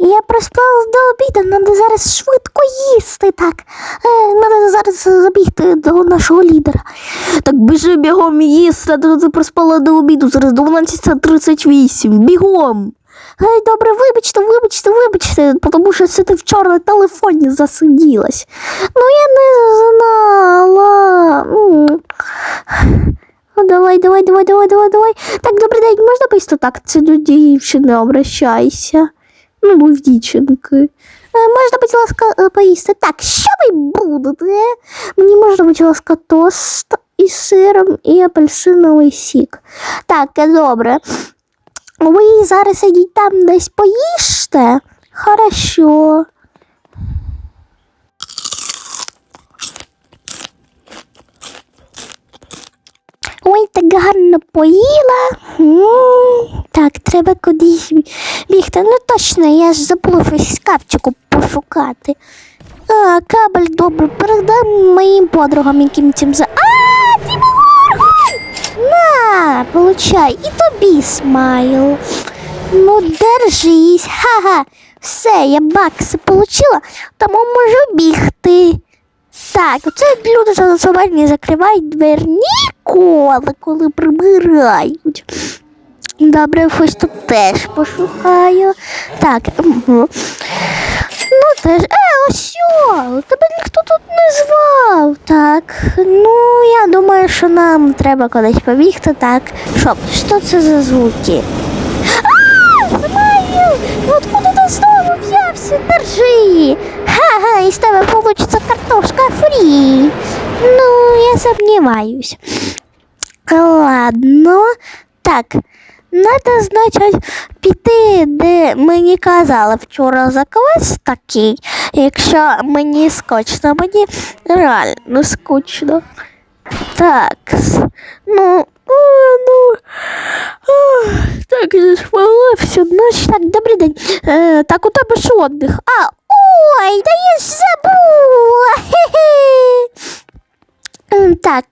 я проспала до обіду, треба зараз швидко їсти. Так, треба зараз забігти до нашого лідера. Так біжи бігом їсти, ти проспала до обіду, зараз 12.38, бігом. Ей, добре, вибачте, вибачте, вибачте, тому що це ти вчора на телефоні засиділась. Ну я не знала. Ну, давай, давай, давай, давай, давай, давай. Так, добрий день, можна поїсти? Так, це до дівчини, обращайся. Ну, бо в дівчинки. Е, можна, будь ласка, е, поїсти. Так, що ви будете? Мені можна, будь ласка, тост із сиром і апельсиновий сік. Так, добре. Ви зараз ідіть там десь поїжте. Хорошо. Ой, так гарно поїла. Треба кудись бігти. Ну точно, я ж забула щось капчику пошукати. А, кабель добре, передам моїм подругам, яким цим за. А, Тімогоргон! На, получай, і тобі смайл. Ну, держись, ха-ха. Все, я бакси получила, тому можу бігти. Так, оце люди за собою закривають двері ніколи, коли прибирають. Добре, ось тут теж пошукаю. Так. угу. Ну теж. Е, ось що? Тебе ніхто тут не звав. Так. Ну, я думаю, що нам треба кудись побігти. Так. Що, що це за звуки? А, Знаю! Откуда ти знову взявся? Держи! Ха-ха, із тебе получится картошка фрі. Ну, я сомневаюсь. Ладно. Так, надо, значить, піти, де мені казали вчора за квест такий, якщо мені скучно, мені реально скучно. Так, ну, о, ну, о, так, я ж всю ніч. Так, добрий день. Е, так, у тебе ж отдих. А, ой, да я ж забула. Хе-хе. Так,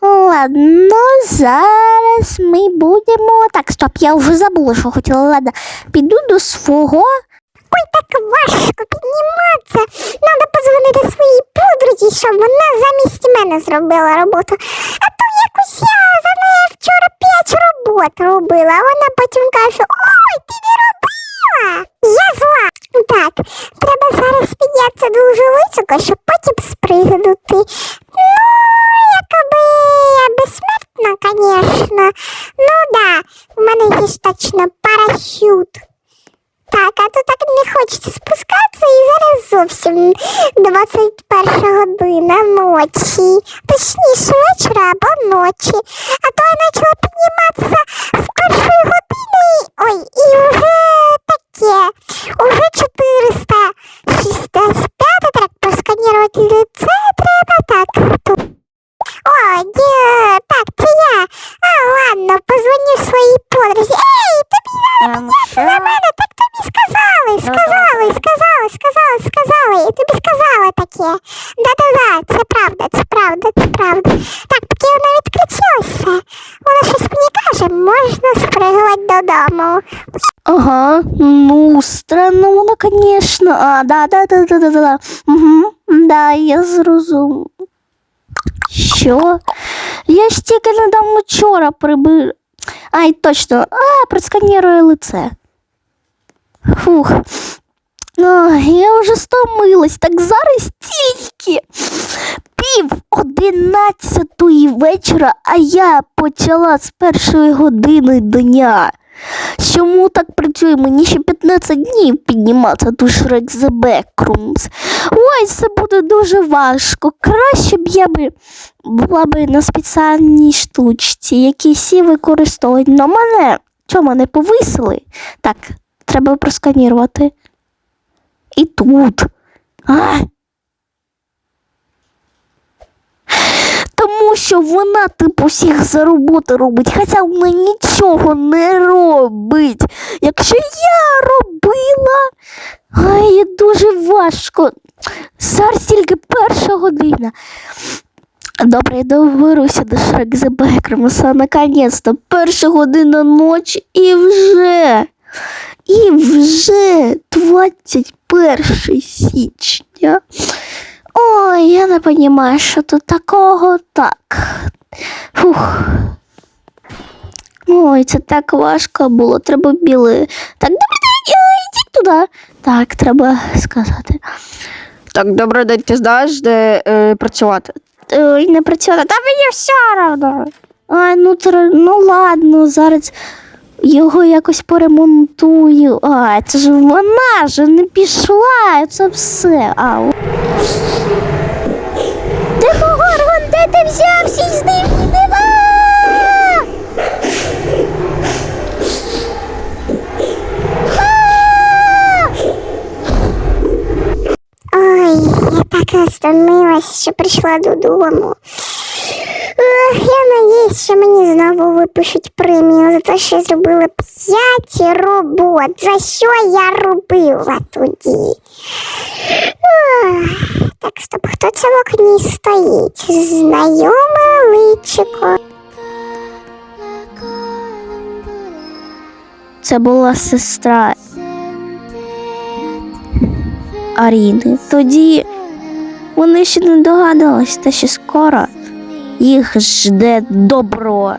ладно, зараз ми будемо. Так, стоп, я вже забула, що хотіла. Ладно, піду до свого. Ой, так важко підніматися. Надо позвонити своїй подрузі, щоб вона замість мене зробила роботу. А то якось я за нею вчора п'ять робот робила, а вона потім каже, ой, ти не робила. Я зла. Так, треба зараз піднятися дуже високо, щоб потім спригнути. Ну да, в мене є ж точно парашют. Так, а то так не хочеться спускатися і зараз зовсім 21 година ночі. Точніше вечора або ночі. А то я почала підніматися з першої години. Ой, і вже таке. додому. Ага, ну, странно конечно. А, да, да, да, да, да, да. Угу, да, я зрозумів. Що? Я ж тільки недавно вчора прибив. Ай, точно. А, просканірую лице. Фух. Ой, я вже стомилась, так зараз тільки пів одинадцятої вечора, а я почала з першої години дня. Чому так працює? Мені ще 15 днів підніматися до Shrek The Backrooms. Ой, це буде дуже важко. Краще б я би була б на спеціальній штучці, які всі використовують. Но мене чого мене повисили? Так, треба просканірувати. І тут. А? Тому що вона, типу, всіх за роботу робить, хоча вона нічого не робить. Якщо я робила, ай, дуже важко. Зараз тільки перша година. Добре, я доберуся до Шрек за Бекремса, наконець-то. Перша година ночі і вже. І вже 21 січня. Я не розумію, що тут такого так. Фух. Ой, це так важко було. Треба біле. Так, добрий день, е, йдіть туди. Так, треба сказати. Так, добрий день, ти знаєш, де е, працювати? Ой, не працювати. Та мені все одно. Ай, ну, тр... ну ладно, зараз його якось поремонтую. А, це ж вона ж не пішла, це все. Ау. Де ти взявся із ним? Ой, я так розтомилась, що прийшла додому. Ех, що мені знову випишуть премію за те, що я зробила п'ять робот. За що я робила тоді? Так, стоп, хто це в окні стоїть? Знайоме личико. Це була сестра Аріни. Тоді вони ще не догадались, те, що скоро їх жде добро.